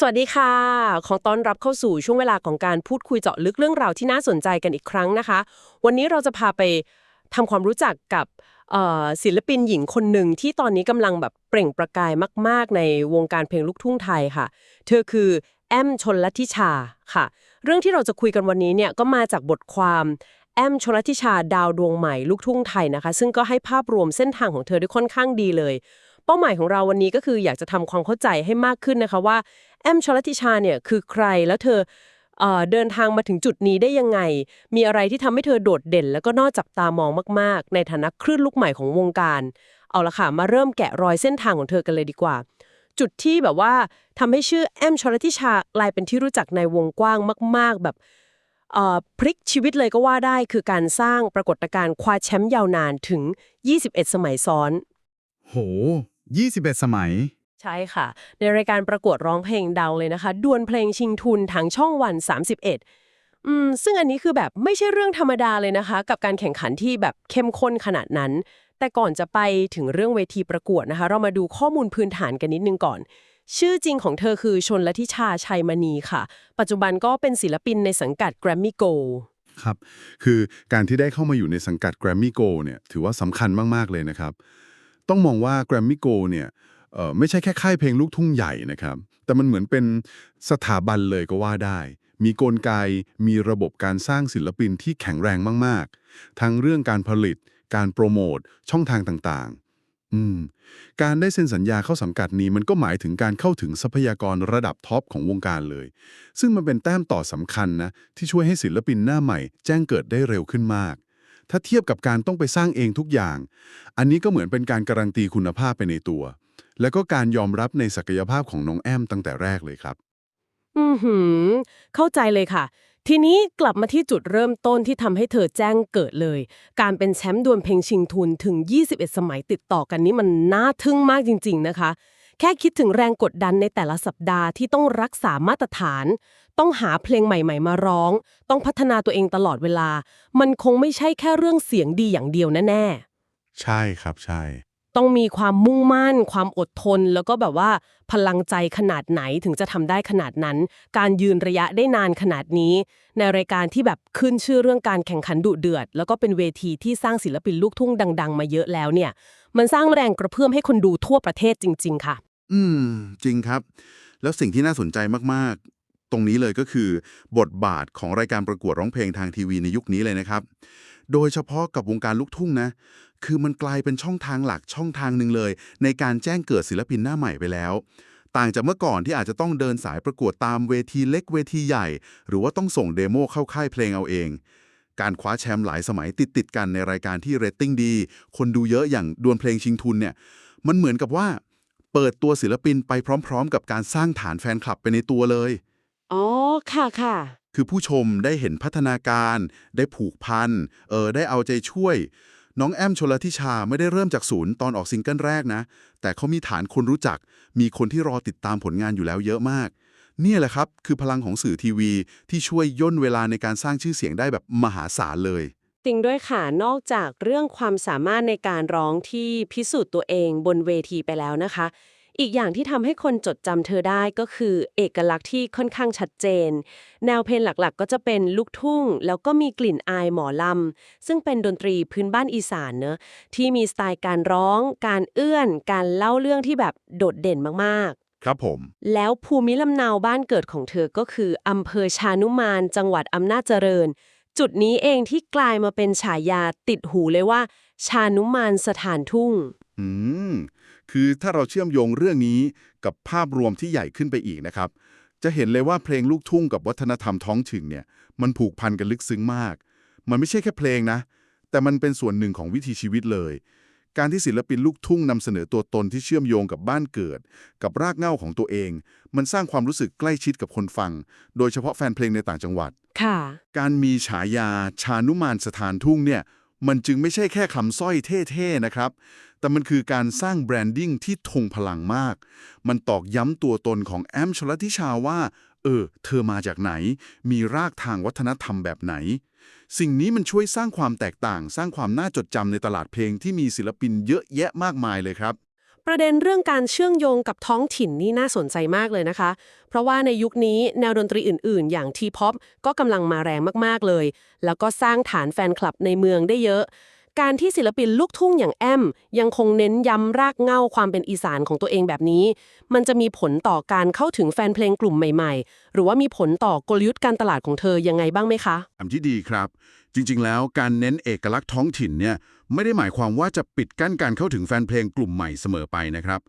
สวัสดีค่ะ ของต้อนรับเข้าสู่ช่วงเวลาของการพูดคุยเจาะลึกเรื่องราวที่น่าสนใจกันอีกครั้งนะคะ วันนี้เราจะพาไปทำความรู้จักกับศิลปินหญิงคนหนึ่งที่ตอนนี้กำลังแบบเปล่งประกายมาก ๆ ในวงการเพลงลูกทุ่งไทยค่ะ เธอคือแอมชนลทิชาค่ะ เรื่องที่เราจะคุยกันวันนี้เนี่ยก็มาจากบทความแอมชนลทิชาดาวดวงใหม่ลูกทุ่งไทยนะคะ ซึ่งก็ให้ภาพรวมเส้นทางของเธอได้ค่อนข้างดีเลย เป้าหมายของเราวันนี้ก็คืออยากจะทำความเข้าใจให้มากขึ้นนะคะว่า แอมชลทิชาเนี่ยคือใครแล้วเธอเดินทางมาถึงจุดนี้ได้ยังไง มีอะไรที่ทำให้เธอโดดเด่น แล้วก็นอกจับตามองมาก ๆ ในฐานะคลื่นลูกใหม่ของวงการ เอาละค่ะ มาเริ่มแกะรอยเส้นทางของเธอกันเลยดีกว่า จุดที่แบบว่าทำให้ชื่อแอมชลทิชากลายเป็นที่รู้จักในวงกว้างมาก ๆ แบบพลิกชีวิตเลยก็ว่าได้คือการสร้างปรากฏการณ์คว้าแชมป์ยาวนานถึง 21 สมัยซ้อน โห 21 สมัย ใช่ค่ะ ในรายการประกวดร้องเพลงดังเลยนะคะ ดวลเพลงชิงทุนทางช่องวัน 31อืมซึ่งอันนี้คือแบบไม่ใช่เรื่องธรรมดาเลยนะคะ กับการแข่งขันที่แบบเข้มข้นขนาดนั้น แต่ก่อนจะไปถึงเรื่องเวทีประกวดนะคะ เรามาดูข้อมูลพื้นฐานกันนิดนึงก่อน ชื่อจริงของเธอคือชนลทิชาชัยมณีค่ะ ปัจจุบันก็เป็นศิลปินในสังกัด Grammy Go ครับ คือการที่ได้เข้ามาอยู่ในสังกัด Grammy Go เนี่ยถือว่าสำคัญมากๆเลยนะครับ ต้องมองว่า Grammy Go เนี่ย ไม่ใช่แค่ค่ายเพลงลูกทุ่งใหญ่นะครับ แต่มันเหมือนเป็นสถาบันเลยก็ว่าได้ มีกลไก มีระบบการสร้างศิลปินที่แข็งแรงมาก ๆ ทั้งเรื่องการผลิต การโปรโมท ช่องทางต่างๆอืมการได้เซ็นสัญญาเข้าสังกัดนี้มันก็หมายถึงการเข้าถึงทรัพยากรระดับท็อปของวงการเลย ซึ่งมันเป็นแต้มต่อสำคัญนะที่ช่วยให้ศิลปินหน้าใหม่ แจ้งเกิดได้เร็วขึ้นมากถ้าเทียบกับการต้องไปสร้างเองทุกอย่าง อันนี้ก็เหมือนเป็นการการันตีคุณภาพไปในตัว แล้วก็การยอมรับในศักยภาพของน้องแอมตั้งแต่แรกเลยครับ อือหือ เข้าใจเลยค่ะ ทีนี้กลับมาที่จุดเริ่มต้นที่ทำให้เธอแจ้งเกิดเลย การเป็นแชมป์ดวลเพลงชิงทุนถึง 21 สมัยติดต่อกันนี้มันน่าทึ่งมากจริง ๆ นะคะ แค่คิดถึงแรงกดดันในแต่ละสัปดาห์ที่ต้องรักษามาตรฐาน ต้องหาเพลงใหม่ ๆ มาร้อง ต้องพัฒนาตัวเองตลอดเวลา มันคงไม่ใช่แค่เรื่องเสียงดีอย่างเดียวแน่ๆ ใช่ครับใช่ ต้องมีความมุ่งมั่น ความอดทน แล้วก็แบบว่าพลังใจขนาดไหนถึงจะทำได้ขนาดนั้น การยืนระยะได้นานขนาดนี้ ในรายการที่แบบขึ้นชื่อเรื่องการแข่งขันดุเดือด แล้วก็เป็นเวทีที่สร้างศิลปินลูกทุ่งดัง ๆ มาเยอะแล้วเนี่ย มันสร้างแรงกระเพื่อมให้คนดูทั่วประเทศจริง ๆ ค่ะ อืม จริงครับ แล้วสิ่งที่น่าสนใจมากๆ ตรงนี้เลยก็คือ บทบาทของรายการประกวดร้องเพลงทางทีวีในยุคนี้เลยนะครับ โดยเฉพาะกับวงการลูกทุ่งนะ คือมันกลายเป็นช่องทางหลักช่องทางหนึ่งเลย ในการแจ้งเกิดศิลปินหน้าใหม่ไปแล้ว ต่างจากเมื่อก่อนที่อาจจะต้องเดินสายประกวดตามเวทีเล็กเวทีใหญ่ หรือว่าต้องส่งเดโมเข้าค่ายเพลงเอาเอง การคว้าแชมป์หลายสมัยติดติดๆกันในรายการที่เรตติ้งดี คนดูเยอะอย่างดวลเพลงชิงทุนเนี่ย มันเหมือนกับว่า เปิดตัวศิลปินไปพร้อม ๆ กับการสร้างฐานแฟนคลับไปในตัวเลย อ๋อ ค่ะค่ะคือผู้ชมได้เห็นพัฒนาการ ได้ผูกพัน เออ ได้เอาใจช่วย น้องแอมชลทิชาไม่ได้เริ่มจากศูนย์ตอนออกซิงเกิลแรกนะ แต่เขามีฐานคนรู้จัก มีคนที่รอติดตามผลงานอยู่แล้วเยอะมาก เนี่ยแหละครับ คือพลังของสื่อทีวี ที่ช่วยย่นเวลาในการสร้างชื่อเสียงได้แบบมหาศาลเลยจริงด้วยค่ะ นอกจากเรื่องความสามารถในการร้องที่พิสูจน์ตัวเองบนเวทีไปแล้วนะคะ อีกอย่างที่ทำให้คนจดจำเธอได้ก็คือเอกลักษณ์ที่ค่อนข้างชัดเจน แนวเพลงหลักๆ ก็จะเป็นลูกทุ่ง แล้วก็มีกลิ่นอายหมอลำ ซึ่งเป็นดนตรีพื้นบ้านอีสานเนอะที่มีสไตล์การร้อง การเอื้อน การเล่าเรื่องที่แบบโดดเด่นมากๆครับผม แล้วภูมิลำเนาบ้านเกิดของเธอก็คืออำเภอชานุมาน จังหวัดอำนาจเจริญ จุดนี้เองที่กลายมาเป็นฉายาติดหูเลยว่า ชานุมานสถานทุ่ง อืม คือถ้าเราเชื่อมโยงเรื่องนี้กับภาพรวมที่ใหญ่ขึ้นไปอีกนะครับ จะเห็นเลยว่าเพลงลูกทุ่งกับวัฒนธรรมท้องถิ่นเนี่ยมันผูกพันกันลึกซึ้งมาก มันไม่ใช่แค่เพลงนะ แต่มันเป็นส่วนหนึ่งของวิถีชีวิตเลย การที่ศิลปินลูกทุ่งนำเสนอตัวตนที่เชื่อมโยงกับบ้านเกิด กับรากเหง้าของตัวเอง มันสร้างความรู้สึกใกล้ชิดกับคนฟัง โดยเฉพาะแฟนเพลงในต่างจังหวัดค่ะการมีฉายาชานุมานสถานทุ่งเนี่ยมันจึงไม่ใช่แค่คำสร้อยเท่ๆนะครับ แต่มันคือการสร้างแบรนดิ้งที่ทงพลังมาก มันตอกย้ำตัวตนของแอมชลทิชาว่า เออ เธอมาจากไหน มีรากทางวัฒนธรรมแบบไหน สิ่งนี้มันช่วยสร้างความแตกต่าง สร้างความน่าจดจำในตลาดเพลงที่มีศิลปินเยอะแยะมากมายเลยครับประเด็นเรื่องการเชื่อมโยงกับท้องถิ่นนี่น่าสนใจมากเลยนะคะ เพราะว่าในยุคนี้แนวดนตรีอื่นๆ อย่างทีพ็อปก็กำลังมาแรงมากๆเลย แล้วก็สร้างฐานแฟนคลับในเมืองได้เยอะ การที่ศิลปินลูกทุ่งอย่างแอม ยังคงเน้นย้ำรากเง้าความเป็นอีสานของตัวเองแบบนี้ มันจะมีผลต่อการเข้าถึงแฟนเพลงกลุ่มใหม่ๆ หรือว่ามีผลต่อกลยุทธ์การตลาดของเธอยังไงบ้างไหมคะอันที่ดีครับ จริง ๆ แล้วการเน้นเอกลักษณ์ท้องถิ่นเนี่ยไม่ได้หมายความว่าจะปิดกั้นการเข้าถึงแฟนเพลงกลุ่มใหม่เสมอไปนะครับ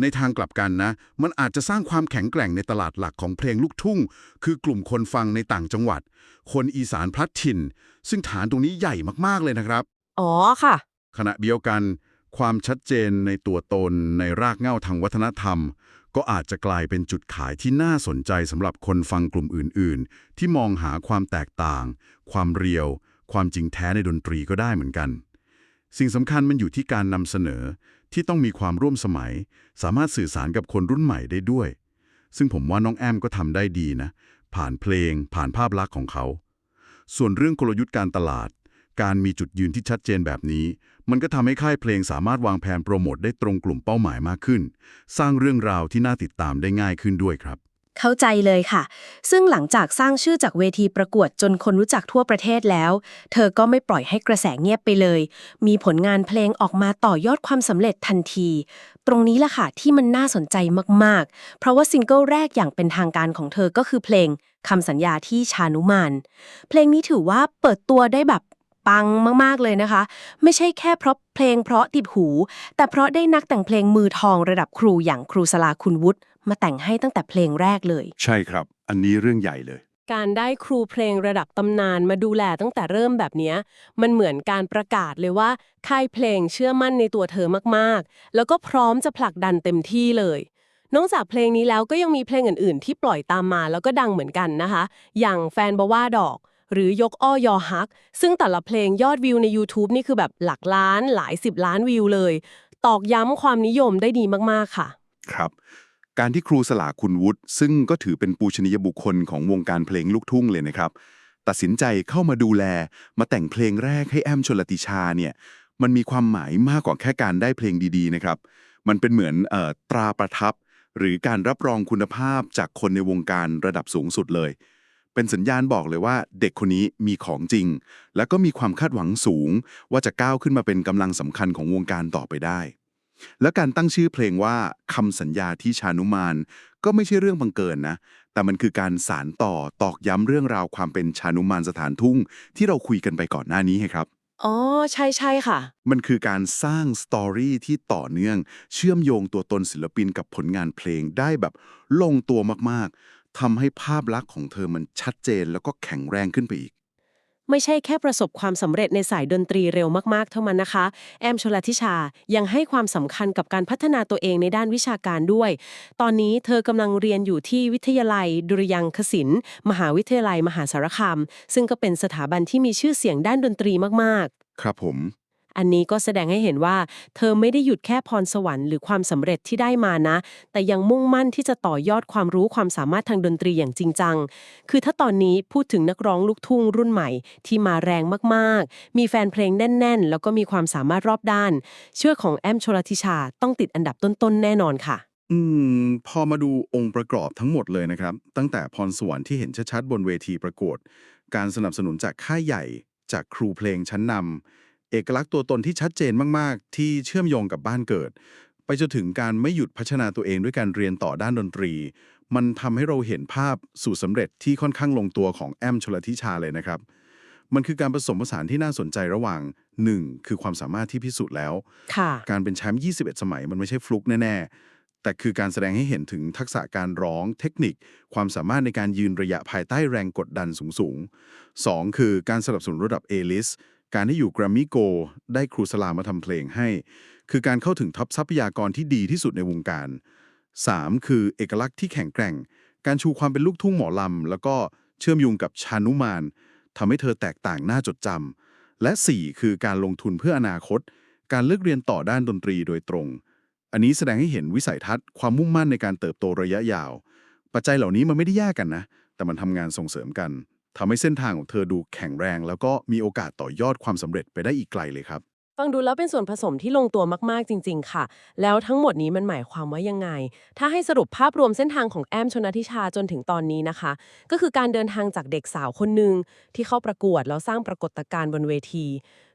ในทางกลับกันนะ มันอาจจะสร้างความแข็งแกร่งในตลาดหลักของเพลงลูกทุ่ง คือกลุ่มคนฟังในต่างจังหวัด คนอีสานพลัดถิ่น ซึ่งฐานตรงนี้ใหญ่มากๆเลยนะครับ อ๋อค่ะ ขณะเดียวกัน ความชัดเจนในตัวตนในรากเหง้าทางวัฒนธรรม ก็อาจจะกลายเป็นจุดขายที่น่าสนใจสำหรับคนฟังกลุ่มอื่น ๆ ที่มองหาความแตกต่าง ความเรียว ความจริงแท้ในดนตรีก็ได้เหมือนกัน สิ่งสำคัญมันอยู่ที่การนำเสนอที่ต้องมีความร่วมสมัย สามารถสื่อสารกับคนรุ่นใหม่ได้ด้วย ซึ่งผมว่าน้องแอมก็ทำได้ดีนะ ผ่านเพลง ผ่านภาพลักษณ์ของเขา ส่วนเรื่องกลยุทธ์การตลาด การมีจุดยืนที่ชัดเจนแบบนี้ มันก็ทำให้ค่ายเพลงสามารถวางแผนโปรโมทได้ตรงกลุ่มเป้าหมายมากขึ้น สร้างเรื่องราวที่น่าติดตามได้ง่ายขึ้นด้วยครับ เข้าใจเลยค่ะ ซึ่งหลังจากสร้างชื่อจากเวทีประกวดจนคนรู้จักทั่วประเทศแล้ว เธอก็ไม่ปล่อยให้กระแสเงียบไปเลย มีผลงานเพลงออกมาต่อยอดความสำเร็จทันที ตรงนี้แหละค่ะที่มันน่าสนใจมากๆ เพราะว่าซิงเกิลแรกอย่างเป็นทางการของเธอก็คือเพลงคำสัญญาที่ชานุมาน เพลงนี้ถือว่าเปิดตัวได้แบบ ปังมากๆเลยนะคะ ไม่ใช่แค่เพราะเพลงเพราะติดหู แต่เพราะได้นักแต่งเพลงมือทองระดับครูอย่างครูสลาคุณวุฒิมาแต่งให้ตั้งแต่เพลงแรกเลย ใช่ครับ อันนี้เรื่องใหญ่เลย การได้ครูเพลงระดับตำนานมาดูแลตั้งแต่เริ่มแบบเนี้ยมันเหมือนการประกาศเลยว่าค่ายเพลงเชื่อมั่นในตัวเธอมากๆ แล้วก็พร้อมจะผลักดันเต็มที่เลยนอกจากเพลงนี้แล้วก็ยังมีเพลงอื่น ๆ ที่ปล่อยตามมาแล้วก็ดังเหมือนกันนะคะ อย่างแฟนบว่าดอก หรือยกอ้อยอฮัก ซึ่งแต่ละเพลงยอดวิวใน YouTube นี่คือแบบหลักล้านหลายสิบล้านวิวเลย ตอกย้ำความนิยมได้ดีมากๆค่ะ ครับ การที่ครูสลาคุณวุฒิซึ่งก็ถือเป็นปูชนียบุคคลของวงการเพลงลูกทุ่งเลยนะครับ ตัดสินใจเข้ามาดูแล มาแต่งเพลงแรกให้แอมชลติชาเนี่ยมันมีความหมายมากกว่าแค่การได้เพลงดีๆนะครับ มันเป็นเหมือนออตราประทับ หรือการรับรองคุณภาพจากคนในวงการระดับสูงสุดเลย เป็นสัญญาณบอกเลยว่าเด็กคนนี้มีของจริง และก็มีความคาดหวังสูง ว่าจะก้าวขึ้นมาเป็นกำลังสำคัญของวงการต่อไปได้ และการตั้งชื่อเพลงว่าคำสัญญาที่ชานุมาน ก็ไม่ใช่เรื่องบังเกินนะ แต่มันคือการสารต่อตอกย้ำเรื่องราวความเป็นชานุมานสถานทุ่ง ที่เราคุยกันไปก่อนหน้านี้ไงครับอ๋อ ใช่ใช่ค่ะ มันคือการสร้างสตอรี่ที่ต่อเนื่อง เชื่อมโยงตัวตนศิลปินกับผลงานเพลงได้แบบลงตัวมากๆ ทำให้ภาพลักษณ์ของเธอมันชัดเจนแล้วก็แข็งแรงขึ้นไปอีก ไม่ใช่แค่ประสบความสำเร็จในสายดนตรีเร็วมากๆ เท่านั้นนะคะ แอมชลทิชายังให้ความสำคัญกับการพัฒนาตัวเองในด้านวิชาการด้วย ตอนนี้เธอกำลังเรียนอยู่ที่วิทยาลัย ดุริยางคศิลป์มหาวิทยาลัยมหาสารคาม ซึ่งก็เป็นสถาบันที่มีชื่อเสียงด้านดนตรีมากๆ ครับผม อันนี้ก็แสดงให้เห็นว่า เธอไม่ได้หยุดแค่พรสวรรค์หรือความสำเร็จที่ได้มานะ แต่ยังมุ่งมั่นที่จะต่อยอดความรู้ความสามารถทางดนตรีอย่างจริงจัง คือถ้าตอนนี้พูดถึงนักร้องลูกทุ่งรุ่นใหม่ ที่มาแรงมากๆ มีแฟนเพลงแน่น ๆ แล้วก็มีความสามารถรอบด้าน เชื่อของแอมชลทิชาต้องติดอันดับต้นๆแน่นอนค่ะ อืม พอมาดูองค์ประกอบทั้งหมดเลยนะครับ ตั้งแต่พรสวรรค์ที่เห็นชัดๆบนเวทีประกวดการสนับสนุนจากค่ายใหญ่ จากครูเพลงชั้นนำ เอกลักษณ์ตัวตนที่ชัดเจนมาก ๆ ที่เชื่อมโยงกับบ้านเกิด ไปจนถึงการไม่หยุดพัฒนาตัวเองด้วยการเรียนต่อด้านดนตรี มันทำให้เราเห็นภาพสู่สำเร็จที่ค่อนข้างลงตัวของแอมชลทิชาเลยนะครับ มันคือการผสมผสานที่น่าสนใจระหว่าง 1. คือความสามารถที่พิสูจน์แล้วค่ะการเป็นแชมป์21 สมัยมันไม่ใช่ฟลุกแน่ ๆ แต่คือการแสดงให้เห็นถึงทักษะการร้องเทคนิค ความสามารถในการยืนระยะภายใต้แรงกดดันสูงๆ 2. คือการสนับสนุนระดับ A-list การที่อยู่ Grammy Go ได้ครูสลามาทำเพลงให้ คือการเข้าถึงท็อปทรัพยากรที่ดีที่สุดในวงการ 3. คือเอกลักษณ์ที่แข็งแกร่ง การชูความเป็นลูกทุ่งหมอลำ แล้วก็เชื่อมโยงกับชานุมานทำให้เธอแตกต่างน่าจดจำและ 4. คือการลงทุนเพื่ออนาคต การเลือกเรียนต่อด้านดนตรีโดยตรง อันนี้แสดงให้เห็นวิสัยทัศน์ ความมุ่งมั่นในการเติบโตระยะยาว ปัจจัยเหล่านี้มันไม่ได้แยกกันนะ แต่มันทำงานส่งเสริมกัน ทำให้เส้นทางของเธอดูแข็งแรง แล้วก็มีโอกาสต่อยอดความสำเร็จไปได้อีกไกลเลยครับ ฟังดูแล้วเป็นส่วนผสมที่ลงตัวมากๆจริง ๆ ค่ะ แล้วทั้งหมดนี้มันหมายความว่ายังไง ถ้าให้สรุปภาพรวมเส้นทางของแอมชนทิชาจนถึงตอนนี้นะคะ ก็คือการเดินทางจากเด็กสาวคนหนึ่งที่เข้าประกวดแล้วสร้างปรากฏการณ์บนเวที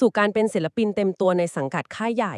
สู่การเป็นศิลปินเต็มตัวในสังกัดค่ายใหญ่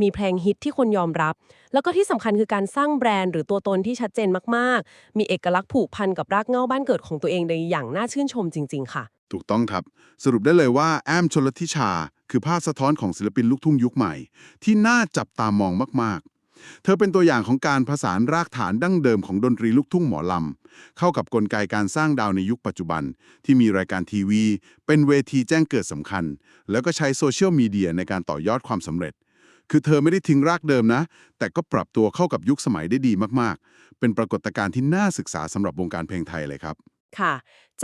มีเพลงฮิตที่คนยอมรับ แล้วก็ที่สำคัญคือการสร้างแบรนด์หรือตัวตนที่ชัดเจนมากๆ มีเอกลักษณ์ผูกพันกับรากเหง้าบ้านเกิดของตัวเองในอย่างน่าชื่นชมจริง ๆ ค่ะ ถูกต้องครับ สรุปได้เลยว่าแอมชลทิชา คือภาพสะท้อนของศิลปินลูกทุ่งยุคใหม่ ที่น่าจับตามองมาก ๆ เธอเป็นตัวอย่างของการผสานรากฐานดั้งเดิมของดนตรีลูกทุ่งหมอลำ เข้ากับกลไกการสร้างดาวในยุคปัจจุบัน ที่มีรายการทีวี เป็นเวทีแจ้งเกิดสำคัญ แล้วก็ใช้โซเชียลมีเดียในการต่อยอดความสำเร็จ คือเธอไม่ได้ทิ้งรากเดิมนะ แต่ก็ปรับตัวเข้ากับยุคสมัยได้ดีมาก ๆ เป็นปรากฏการณ์ที่น่าศึกษาสำหรับวงการเพลงไทยเลยครับ ค่ะ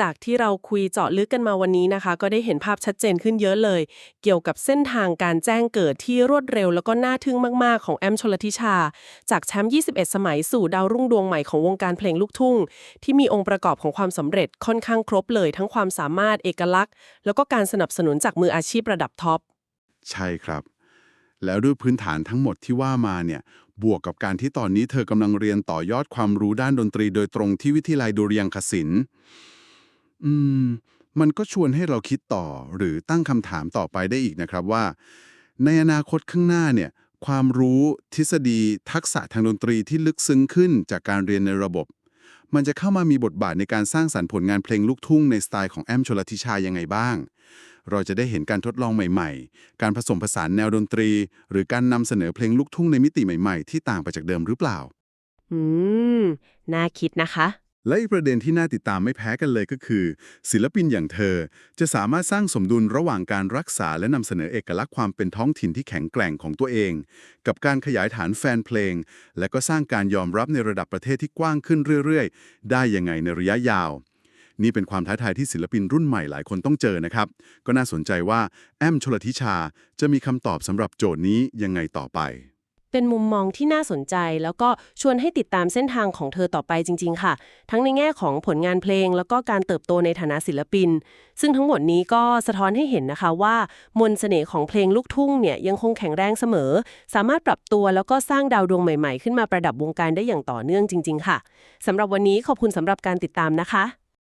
จากที่เราคุยเจาะลึกกันมาวันนี้นะคะ ก็ได้เห็นภาพชัดเจนขึ้นเยอะเลย เกี่ยวกับเส้นทางการแจ้งเกิดที่รวดเร็ว แล้วก็น่าทึ่งมาก ๆ ของแอมชลทิชา จากแชมป์ 21 สมัยสู่ดาวรุ่งดวงใหม่ของวงการเพลงลูกทุ่ง ที่มีองค์ประกอบของความสำเร็จค่อนข้างครบเลย ทั้งความสามารถเอกลักษณ์ แล้วก็การสนับสนุนจากมืออาชีพระดับท็อปใช่ครับ แล้วด้วยพื้นฐานทั้งหมดที่ว่ามาเนี่ย บวกกับการที่ตอนนี้เธอกำลังเรียนต่อยอดความรู้ด้านดนตรีโดยตรงที่วิทยาลัยดุริยางคศิลป์อืม มันก็ชวนให้เราคิดต่อหรือตั้งคำถามต่อไปได้อีกนะครับว่า ในอนาคตข้างหน้าเนี่ย ความรู้ทฤษฎี ทักษะทางดนตรีที่ลึกซึ้งขึ้นจากการเรียนในระบบ มันจะเข้ามามีบทบาทในการสร้างสรรค์ผลงานเพลงลูกทุ่งในสไตล์ของแอมชลทิชายังไงบ้าง เราจะได้เห็นการทดลองใหม่ๆ การผสมผสานแนวดนตรี หรือการนำเสนอเพลงลูกทุ่งในมิติใหม่ๆ ที่ต่างไปจากเดิมหรือเปล่า อืม น่าคิดนะคะ และอีกประเด็นที่น่าติดตามไม่แพ้กันเลยก็คือ ศิลปินอย่างเธอ จะสามารถสร้างสมดุลระหว่างการรักษาและนำเสนอเอกลักษณ์ความเป็นท้องถิ่นที่แข็งแกร่งของตัวเอง กับการขยายฐานแฟนเพลง และก็สร้างการยอมรับในระดับประเทศที่กว้างขึ้นเรื่อยๆ ได้ยังไงในระยะยาว นี่เป็นความท้าทายที่ศิลปินรุ่นใหม่หลายคนต้องเจอนะครับ ก็น่าสนใจว่าแอมชลทิชาจะมีคำตอบสำหรับโจทย์นี้ยังไงต่อไป เป็นมุมมองที่น่าสนใจ แล้วก็ชวนให้ติดตามเส้นทางของเธอต่อไปจริง ๆ ค่ะ ทั้งในแง่ของผลงานเพลง แล้วก็การเติบโตในฐานะศิลปิน ซึ่งทั้งหมดนี้ก็สะท้อนให้เห็นนะคะว่ามนต์เสน่ห์ของเพลงลูกทุ่งเนี่ยยังคงแข็งแรงเสมอ สามารถปรับตัวแล้วก็สร้างดาวดวงใหม่ ๆ ขึ้นมาประดับวงการได้อย่างต่อเนื่องจริง ๆ ค่ะสำหรับวันนี้ขอบคุณสำหรับการติดตามนะคะ